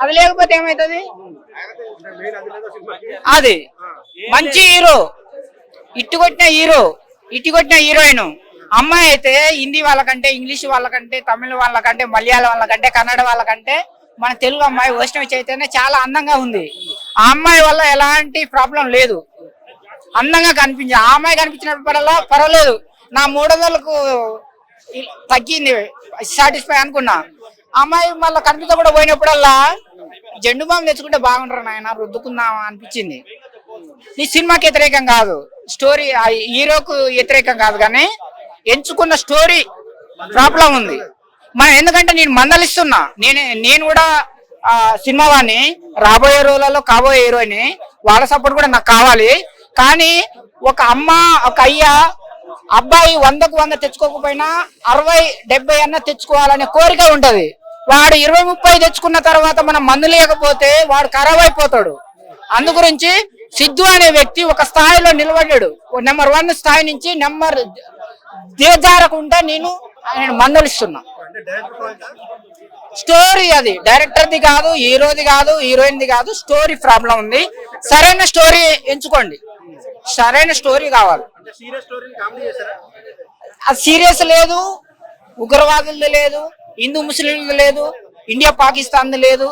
అది లేకపోతే ఏమైతుంది? అది. మంచి హీరో. ఇట్టు కొట్టిన హీరో. ఇటు కొట్టిన హీరోయిన్. అమ్మాయి అయితే హిందీ వాళ్ళకంటే ఇంగ్లీష్ వాళ్ళకంటే తమిళ వాళ్ళకంటే మలయాళం వాళ్ళకంటే కన్నడ వాళ్ళకంటే మన తెలుగు అమ్మాయి వైష్ణవి చైతన్య చాలా అందంగా ఉంది. ఆ అమ్మాయి వల్ల ఎలాంటి ప్రాబ్లం లేదు. అందంగా కనిపించింది ఆ అమ్మాయి కనిపించినప్పుడల్లా పర్వాలేదు. నా మూడు వందలకు తగ్గింది సాటిస్ఫై అనుకున్నా. అమ్మాయి మళ్ళీ కనిపించకుండా పోయినప్పుడల్లా జెండు బాంబు తెచ్చుకుంటే బాగుంటారు నాయన రుద్దుకుందామా అనిపించింది. ఈ సినిమాకి వ్యతిరేకం కాదు. స్టోరీ ఆ హీరోకు వ్యతిరేకం కాదు కానీ ఎంచుకున్న స్టోరీ ప్రాబ్లం ఉంది. మనం ఎందుకంటే నేను మందలిస్తున్నా. నేను నేను కూడా ఆ సినిమా వాడిని రాబోయే రోజులలో కాబోయే హీరోని వాళ్ళ సపోర్ట్ కూడా నాకు కావాలి. కానీ ఒక అమ్మ ఒక అయ్య అబ్బాయి వందకు వంద తెచ్చుకోకపోయినా అరవై డెబ్బై అన్న తెచ్చుకోవాలనే కోరిక ఉంటది. వాడు ఇరవై ముప్పై తెచ్చుకున్న తర్వాత మనం మందు లేకపోతే వాడు ఖరాబ్ అయిపోతాడు. అందు గురించి సిద్ధు అనే వ్యక్తి ఒక స్థాయిలో నిలబడ్డాడు. నెంబర్ వన్ స్థాయి నుంచి నెంబర్ దిగజారకుండా నేను ఆయన మందలిస్తున్నా స్టోరీ అది. డైరెక్టర్ది కాదు హీరోది కాదు హీరోయిన్ది కాదు స్టోరీ ప్రాబ్లం ఉంది. సరైన స్టోరీ ఎంచుకోండి. సరైన స్టోరీ కావాలి. అది సీరియస్ లేదు ఉగ్రవాదులది లేదు హిందూ ముస్లింలు లేదు ఇండియా పాకిస్తాన్ లేదు.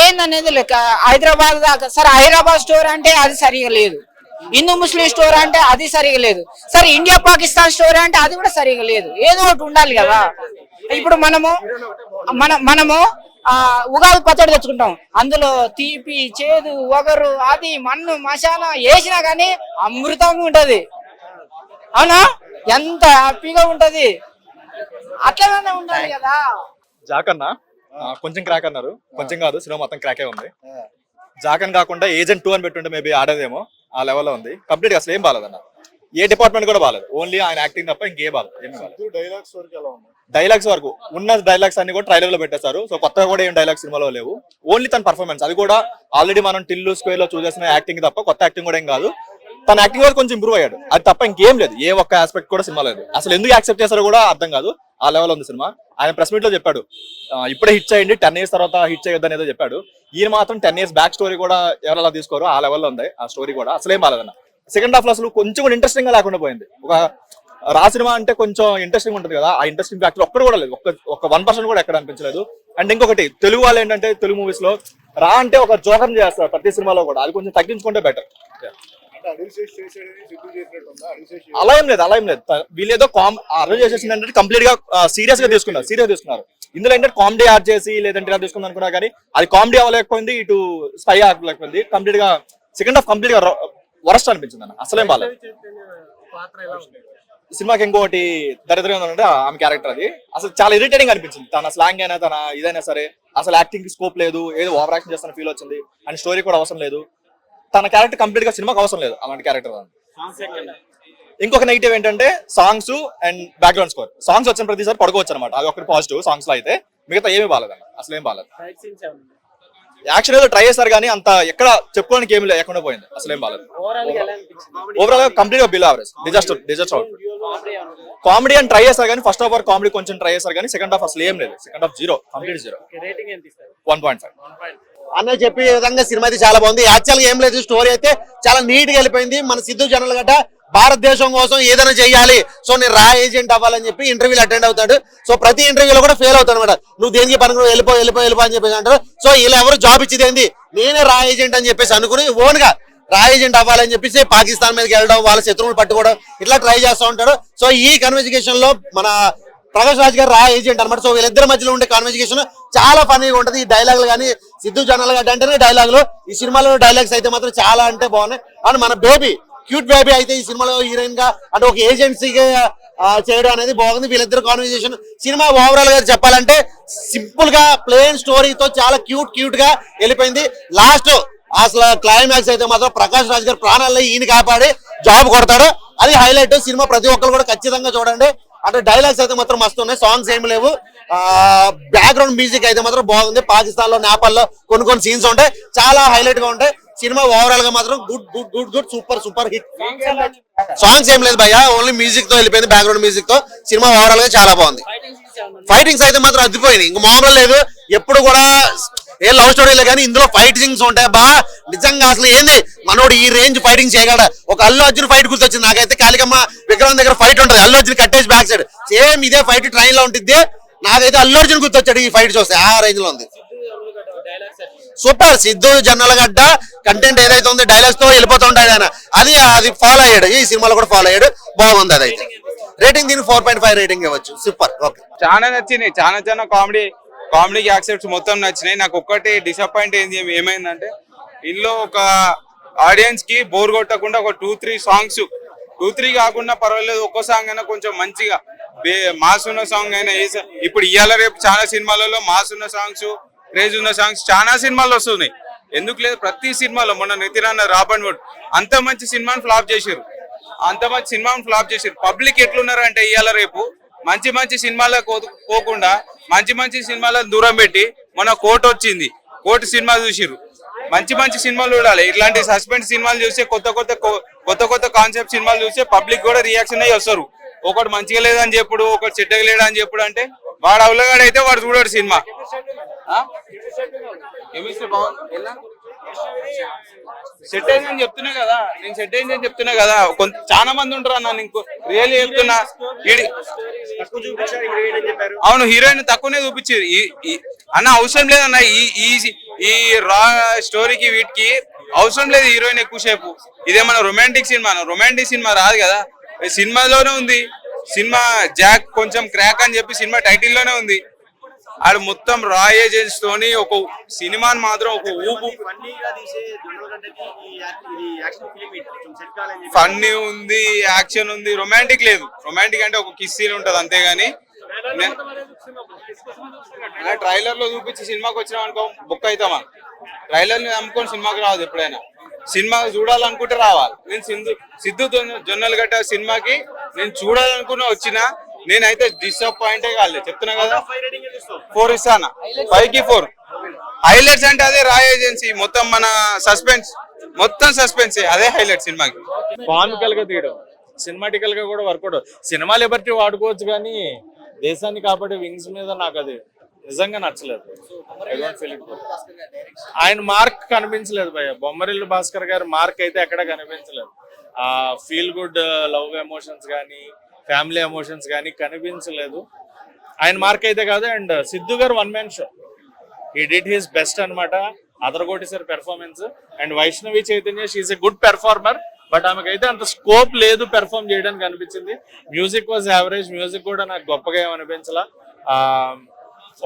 ఏందనేది లెక్క? హైదరాబాద్ దాకా. సరే హైదరాబాద్ స్టోర్ అంటే అది సరిగా లేదు. హిందూ ముస్లిం స్టోర్ అంటే అది సరిగా లేదు. సరే ఇండియా పాకిస్తాన్ స్టోర్ అంటే అది కూడా సరిగా లేదు. ఏదో ఒకటి ఉండాలి కదా. ఇప్పుడు మనము మన మనము ఆ ఉగాది పచ్చడి తెచ్చుకుంటాం. అందులో తీపి చేదు ఒగరు అది మన్ను మసాలా వేసినా కానీ అమృతంగా ఉంటది. అవునా? ఎంత హ్యాపీగా ఉంటది. అట్లనే ఉండాలి కదా. జాకన్న కొంచెం క్రాక్ అన్నారు. కొంచెం కాదు సినిమా మొత్తం క్రాకే ఉంది. జాకన్ కాకుండా ఏజెంట్ టూ అని పెట్టుంటే మేబీ ఆడేదేమో ఆ లెవెల్లో ఉంది. కంప్లీట్ అసలు ఏం బాగాలేదన్న ఏ డిపార్ట్మెంట్ కూడా బాగాలేదు ఓన్లీ ఆయన యాక్టింగ్ తప్ప ఇంకే బాగాలేదు ఏం బాగాలేదు డైలాగ్స్ వరకు ఎలా ఉంది? డైలాగ్స్ వరకు. ఉన్న డైలాగ్స్ అన్ని కూడా ట్రైలర్లో పెట్టేశారు. సో కొత్తగా కూడా ఏం డైలాగ్స్ సినిమాలో లేవు. ఓన్లీ తన పర్ఫార్మెన్స్ అది కూడా ఆల్రెడీ మనం టిల్లు స్క్వేర్లో చూసేసిన యాక్టింగ్ తప్ప కొత్త యాక్టింగ్ కూడా ఏం కాదు. తన యాక్టింగ్ వల్ల కొంచెం ఇంప్రూవ్ అయ్యాడు. అది తప్ప ఇంకేం లేదు. ఏ ఒక్క ఆస్పెక్ట్ కూడా సినిమా లేదు. అసలు ఎందుకు యాక్సెప్ట్ చేశారో కూడా అర్థం కాదు. ఆ లెవెల్ ఉంది సినిమా. ఆయన ప్రెస్ మీట్లో చెప్పాడు. ఇప్పుడే హిట్ చేయండి టెన్ ఇయర్స్ తర్వాత హిట్ చేయొద్దు అనేది చెప్పాడు. ఈయన మాత్రం టెన్ ఇయర్స్ బ్యాక్ స్టోరీ కూడా ఎవరు అలా తీసుకోరు ఆ లెవెల్లో ఉంది. ఆ స్టోరీ కూడా. అసలేం బాగాలేదన్న సెకండ్ హాఫ్లో అసలు కొంచెం కూడా ఇంట్రెస్టింగ్గా లేకుండా పోయింది. ఒక రా సినిమా అంటే కొంచెం ఇంట్రెస్టింగ్ ఉంటుంది కదా. ఆ ఇంట్రెస్టింగ్ ఫ్యాక్టర్ ఒక్కడు కూడా లేదు. ఒక్క ఒక వన్ పర్సెంట్ కూడా ఎక్కడ అనిపించలేదు. అండ్ ఇంకొకటి తెలుగు వాళ్ళు ఏంటంటే తెలుగు మూవీస్లో రా అంటే ఒక జోకర్ చేస్తారు ప్రతి సినిమాలో కూడా. అది కొంచెం తగ్గించుకుంటే బెటర్ అలా ఏం లేదు అలా ఏం లేదు. త- వీళ్ళు ఏదో కామ్ అరేంజ్ చేసేసింది అంటే కంప్లీట్గా సీరియస్గా తీసుకున్నారు సీరియస్ తీసుకున్నారు. ఇందులో ఏంటంటే కామెడీ యాడ్ చేసి లేదంటే ఇలా తీసుకుందాం అనుకున్నా కానీ అది కామెడీ అవ్వలేకపోయింది ఇటు స్పై అవ్వలేకపోయింది. కంప్లీట్గా సెకండ్ హాఫ్ కంప్లీట్గా వరస్ట్ అనిపించింది అన్న. అసలేం బాగాలేదు సినిమాకి ఇంకోటి దరిద్రంగా ఉందంటే ఆమె క్యారెక్టర్ అది. అసలు చాలా ఇరిటేటింగ్ అనిపించింది. తన స్లాంగ్ అయినా తన ఇదైనా సరే అసలు యాక్టింగ్కి స్కోప్ లేదు ఏదో ఓవర్ యాక్షన్ చేస్తున్న ఫీల్ వచ్చింది. అండ్ స్టోరీ కూడా అవసరం లేదు. తన క్యారెక్టర్ కంప్లీట్గా సినిమాకి అవసరం లేదు అలాంటి క్యారెక్టర్ ఇంకొక నెగిటివ్ ఏంటంటే songs and background score songs వచ్చిన ప్రతిసారి పడుకోవచ్చు అనమాట అది ఒకటి పాజిటివ్ సాంగ్స్లో అయితే మిగతా ఏమీ బాగాలేదన్న అసలు ఏం బాగాలేదు. యాక్షన్ ఏదో ట్రై చేశారు కానీ అంత ఎక్కడ చెప్పుకోవడానికి ఏమి లేకుండా పోయింది. అసలు ఏం బాగాలేదు. ఓవరాల్గా కంప్లీట్గా bill average disaster disaster out comedy అని ట్రై చేశారు కానీ ఫస్ట్ హాఫ్ వరకు కామెడీ కొంచెం ట్రై చేశారు కానీ సెకండ్ హాఫ్ అసలు ఏం లేదు. Second half zero complete zero one point five అనే చెప్పే విధంగా సినిమా అయితే చాలా బాగుంది. యాక్చువల్గా ఏం లేదు స్టోరీ అయితే చాలా నీట్గా వెళ్ళిపోయింది. మన సిద్ధు జనరల్ గట్ట భారతదేశం కోసం ఏదైనా చేయాలి. సో నేను రా ఏజెంట్ అవ్వాలని చెప్పి ఇంటర్వ్యూలు అటెండ్ అవుతాడు. సో ప్రతి ఇంటర్వ్యూలో కూడా ఫెయిల్ అవుతాడు అనమాట నువ్వు దేనికి పనులు వెళ్ళిపో వెళ్ళిపో వెళ్ళిపో అని చెప్పేసి అంటారు. సో ఇలా ఎవరు జాబ్ ఇచ్చేది ఏంది? నేనే రా ఏజెంట్ అని చెప్పేసి అనుకుని ఓన్గా రా ఏజెంట్ అవ్వాలని చెప్పేసి పాకిస్తాన్ మీదకి వెళ్ళడం వాళ్ళ శత్రువులు పట్టుకోవడం ఇట్లా ట్రై చేస్తూ ఉంటాడు. సో ఈ కన్వెన్సికేషన్లో మన ప్రకాష్ రాజ్ గారు రా ఏజెంట్ అనమాట సో వీళ్ళిద్దరి మధ్యలో ఉండే కాన్వర్సేషన్ చాలా ఫనీగా ఉంటుంది. ఈ డైలాగులు కానీ సిద్ధు జనాలు గడ్డ అంటేనే డైలాగులు ఈ సినిమాలో డైలాగ్స్ అయితే మాత్రం చాలా అంటే బాగున్నాయి. అండ్ మన బేబీ క్యూట్ బేబీ అయితే ఈ సినిమాలో హీరోయిన్గా అంటే ఒక ఏజెన్సీగా చేయడం అనేది బాగుంది. వీళ్ళిద్దరు కాన్వర్సేషన్ సినిమా ఓవరాల్గా చెప్పాలంటే సింపుల్గా ప్లేన్ స్టోరీతో చాలా క్యూట్ క్యూట్గా వెళ్ళిపోయింది. లాస్ట్ అసలు క్లైమాక్స్ అయితే మాత్రం ప్రకాష్ రాజ్ గారు ప్రాణాల్లో ఈయన కాపాడి జాబ్ కొడతాడు. అది హైలైట్ సినిమా ప్రతి ఒక్కరు కూడా ఖచ్చితంగా చూడండి. అంటే డైలాగ్స్ అయితే మాత్రం మస్తు ఉన్నాయి. సాంగ్స్ ఏమి లేవు. బ్యాక్గ్రౌండ్ మ్యూజిక్ అయితే మాత్రం బాగుంది. పాకిస్తాన్లో నేపాల్లో కొన్ని కొన్ని సీన్స్ ఉంటాయి. చాలా హైలైట్గా ఉంటాయి. సినిమా ఓవరాల్గా మాత్రం good good good good super super hit songs ఏం లేదు భయ్యా. ఓన్లీ మ్యూజిక్తో వెళ్ళిపోయింది బ్యాక్గ్రౌండ్ మ్యూజిక్తో. సినిమా ఓవరాల్గా చాలా బాగుంది. ఫైటింగ్స్ అయితే మాత్రం అద్దిపోయినాయి ఇంక మామూలు లేదు. ఎప్పుడు కూడా ఏ లవ్ స్టోరీలే కానీ ఇందులో ఫైటింగ్స్ ఉంటాయి. బా నిజంగా అసలు ఏంది? మనోడు ఈ రేంజ్ ఫైటింగ్ చేయగలడా? ఒక అల్లు అర్జున్ ఫైట్ గుర్తొచ్చింది నాకైతే. కాళికమ్మ విక్రమ్ దగ్గర ఫైట్ ఉంటుంది. అల్లు అర్జున్ కట్టేసి బ్యాక్ సైడ్ సేమ్ ఇదే ఫైట్ ట్రైన్లో ఉంటుంది నాకైతే అల్లు అర్జున్ గుర్తొచ్చాడు ఈ ఫైట్ చూస్తే. ఆ రేంజ్లో ఉంది. సూపర్ సిద్ధు జొన్నలగడ్డ కంటెంట్ ఏదైతే ఉంది డైలాగ్స్తో వెళ్ళిపోతూ ఉంటాడు ఆయన. అది అది ఫాలో అయ్యాడు. ఈ సినిమాలో కూడా ఫాలో అయ్యాడు. బాగుంది అదైతే. రేటింగ్ దీనికి ఫోర్ పాయింట్ ఫైవ్ రేటింగ్ ఇవ్వచ్చు. సూపర్ ఓకే చాలా నచ్చింది. చాలా చాలా కామెడీ కామెడీ యాక్సెప్ట్స్ మొత్తం నచ్చినాయి. నాకు ఒక్కటి డిసప్పాయింట్ ఏంది ఏమైందంటే ఇందులో ఒక ఆడియన్స్కి బోర్ కొట్టకుండా ఒక two three songs two three కాకుండా పర్వాలేదు ఒక్కో సాంగ్ అయినా కొంచెం మంచిగా మాస్ ఉన్న సాంగ్ అయినా ఏ ఇప్పుడు ఇవాళ రేపు చాలా సినిమాలలో మాస్ ఉన్న సాంగ్స్ క్రేజ్ ఉన్న సాంగ్స్ చాలా సినిమాలు వస్తున్నాయి. ఎందుకు లేదు? ప్రతి సినిమాలో మొన్న నితిన్ అన్న రాబన్ వుడ్ అంత మంచి సినిమాని ఫ్లాప్ చేశారు. అంత మంచి సినిమాని ఫ్లాప్ చేశారు. పబ్లిక్ ఎట్లున్నారు అంటే ఇవాళ రేపు మంచి మంచి సినిమాలకు పోకుండా మంచి మంచి సినిమాలను దూరం పెట్టి మన కోర్టు వచ్చింది. కోర్టు సినిమా చూసిర్రు. మంచి మంచి సినిమాలు చూడాలి. ఇట్లాంటి సస్పెన్స్ సినిమాలు చూస్తే కొత్త కొత్త కొత్త కొత్త కాన్సెప్ట్ సినిమాలు చూస్తే పబ్లిక్ కూడా రియాక్షన్ అయ్యి వస్తారు. ఒకటి మంచిగా లేదని చెప్పుడు ఒకటి చెడ్డగా లేదని చెప్పుడు అంటే వాడు అవలగాడు అయితే వాడు చూడాడు సినిమా. కెమిస్ట్రీ బాగుంది? సెట్ అయిందని చెప్తున్నా కదా. నేను సెట్ అయిందని చెప్తున్నా కదా. కొంత చాలా మంది ఉంటారు అన్న నీకు రియల్ చెప్తున్నా. అవును హీరోయిన్ తక్కువనే చూపించారు ఈ- అన్న అవసరం లేదన్న. ఈ ఈ ఈ రా స్టోరీకి వీటికి అవసరం లేదు హీరోయిన్ ఎక్కువసేపు. ఇదేమన్నా రొమాంటిక్ సినిమా రొమాంటిక్ సినిమా రాదు కదా. సినిమాలోనే ఉంది. సినిమా జాక్ కొంచెం క్రాక్ అని చెప్పి సినిమా టైటిల్లోనే ఉంది. ఆడు మొత్తం రా ఏజెన్స్ తోని ఒక సినిమాని మాత్రం ఒక ఊపు. ఫన్నీ ఉంది యాక్షన్ ఉంది రొమాంటిక్ లేదు. రొమాంటిక్ అంటే ఒక కిస్ సీన్ ఉంటది అంతేగాని. ట్రైలర్లో చూపించి సినిమాకి వచ్చినాం అనుకో బుక్ అవుతామా ట్రైలర్ని నమ్ముకొని సినిమాకి రావద్దు ఎప్పుడైనా. సినిమా చూడాలనుకుంటే రావాలి. నేను సింధు సిద్ధు జొన్నలు గట్ట సినిమాకి నేను చూడాలనుకుని వచ్చినా నేనైతే డిసప్పాయింటే కాలేదు చెప్తున్నా కదా. ఫోర్ ఇస్తానా? ఫైవ్కి ఫోర్ హైలైట్స్ అంటే అదే రా ఏజెన్సీ మొత్తం మన సస్పెన్స్ మొత్తం సస్పెన్స్ అదే హైలైట్ సినిమాకి. కామికల్గా తీయడం. సినిమాటికల్గా కూడా వర్కౌట్ సినిమా లిబర్టీ వాడుకోవచ్చు కానీ దేశాన్ని కాపాడే వింగ్స్ మీద నాకు అది నిజంగా నచ్చలేదు. ఆయన మార్క్ కనిపించలేదు భయ్య. బొమ్మరిల్లు భాస్కర్ గారి మార్క్ అయితే ఎక్కడ కనిపించలేదు. ఆ ఫీల్ గుడ్ లవ్ ఎమోషన్స్ కానీ ఫ్యామిలీ ఎమోషన్స్ కానీ కనిపించలేదు. ఆయన మార్క్ అయితే కాదు and Siddhu garu one man show he did his best అనమాట sir performance and Vaishnavi Chaitanya she's a good performer but ఆమెకైతే అంత స్కోప్ లేదు పెర్ఫార్మ్ చేయడానికి అనిపించింది. మ్యూజిక్ వాజ్ యావరేజ్ మ్యూజిక్ కూడా నాకు గొప్పగా ఏమనిపించలా.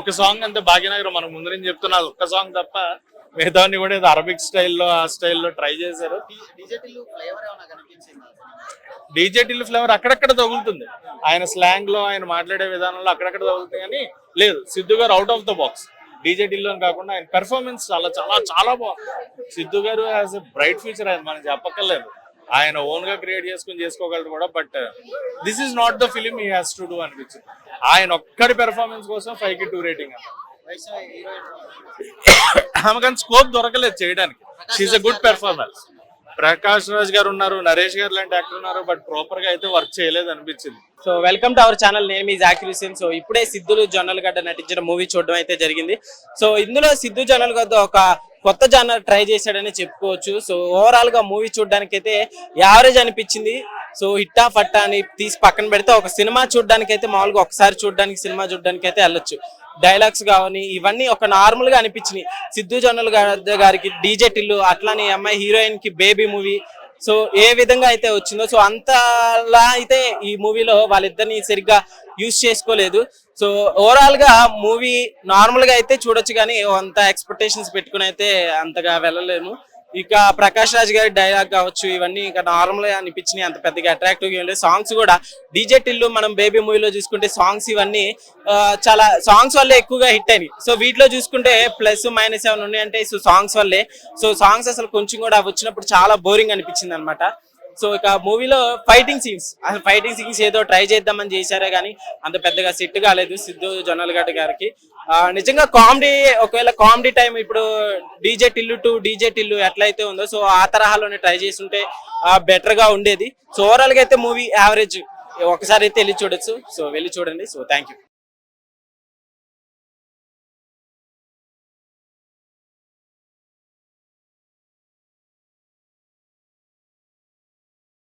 ఒక సాంగ్ అంతే భాగ్యనగర్ మనం ముందు నుంచి చెప్తున్నా ఒక్క సాంగ్ తప్ప మిగతాన్ని కూడా ఏదో అరబిక్ స్టైల్లో ఆ స్టైల్లో ట్రై చేశారు. డీజే టిల్లు ఫ్లేవర్ అక్కడక్కడ తగులుతుంది. ఆయన స్లాంగ్లో ఆయన మాట్లాడే విధానంలో అక్కడక్కడ తగులుతుంది కానీ లేదు Siddhu garu out of the box DJ Tillu కాకుండా ఆయన పెర్ఫార్మెన్స్ చాలా చాలా చాలా బాగుంది. సిద్ధు గారు యాజ్ ఎ బ్రైట్ ఫ్యూచర్ ఆయన మనం చెప్పక్కర్లేదు. ఆయన ఓన్గా క్రియేట్ చేసుకుని చేసుకోగలరు కూడా but this is not the film he has to do అనిపించింది. ఆయన ఒక్కడి పెర్ఫార్మెన్స్ కోసం ఫైవ్కి టూ రేటింగ్ అన్న ఆమెకు స్కోప్ దొరకలేదు చేయడానికి. She's a good performance Prakash Raj garu ఉన్నారు నరేష్ గారు లాంటి యాక్టర్ ఉన్నారు బట్ ప్రాపర్గా అయితే వర్క్ చేయలేదు అనిపించింది. So welcome to our channel నేను మీ జాకిర్ హుసేన్ సో ఇప్పుడే సిద్ధులు జొన్నలగడ్డ నటించిన మూవీ చూడడం అయితే జరిగింది. సో ఇందులో సిద్ధు జొన్నలగడ్డ ఒక కొత్త జానర్ ట్రై చేశాడని చెప్పుకోవచ్చు. సో ఓవరాల్గా మూవీ చూడడానికి అయితే యావరేజ్ అనిపించింది సో హిట్టా ఫట్టా అని తీసి పక్కన పెడితే ఒక సినిమా చూడడానికి అయితే మామూలుగా ఒకసారి చూడడానికి సినిమా చూడడానికి అయితే వెళ్ళొచ్చు. డైలాగ్స్ కావని ఇవన్నీ ఒక నార్మల్గా అనిపించినాయి. సిద్ధు జనుల గారికి డీజే టిల్లు అట్లానే అమ్మాయి హీరోయిన్కి బేబీ మూవీ సో ఏ విధంగా అయితే వచ్చిందో సో అంతలా అయితే ఈ మూవీలో వాళ్ళిద్దరిని సరిగ్గా యూజ్ చేసుకోలేదు. సో ఓవరాల్గా మూవీ నార్మల్గా అయితే చూడొచ్చు కానీ అంత ఎక్స్పెక్టేషన్స్ పెట్టుకుని అయితే అంతగా వెళ్ళలేము. ఇక ప్రకాష్ రాజ్ గారి డైలాగ్ కావచ్చు ఇవన్నీ ఇక నార్మల్గా అనిపించినాయి అంత పెద్దగా అట్రాక్టివ్గా ఉండేది సాంగ్స్ కూడా డీజే టిల్లు మనం బేబీ మూవీలో చూసుకుంటే సాంగ్స్ ఇవన్నీ చాలా సాంగ్స్ వల్లే ఎక్కువగా హిట్ అయినాయి సో వీటిలో చూసుకుంటే ప్లస్ మైనస్ ఏమైనా ఉన్నాయంటే సో సాంగ్స్ వల్లే. సో సాంగ్స్ అసలు కొంచెం కూడా వచ్చినప్పుడు చాలా బోరింగ్ అనిపించింది అనమాట సో ఇక మూవీలో ఫైటింగ్ సీన్స్ అసలు ఫైటింగ్ సీన్స్ ఏదో ట్రై చేద్దామని చేశారే కానీ అంత పెద్దగా సెట్ కాలేదు సిద్ధు జొన్నలగడ్డ గారికి. ఆ, నిజంగా కామెడీ ఒకవేళ కామెడీ టైం ఇప్పుడు DJ Tillu two DJ Tillu ఎట్లయితే ఉందో సో ఆ తరహాలోనే ట్రై చేస్తుంటే బెటర్గా ఉండేది. సో ఓవరాల్గా అయితే మూవీ యావరేజ్ ఒకసారి అయితే వెళ్ళి చూడొచ్చు. సో వెళ్ళి చూడండి. So thank you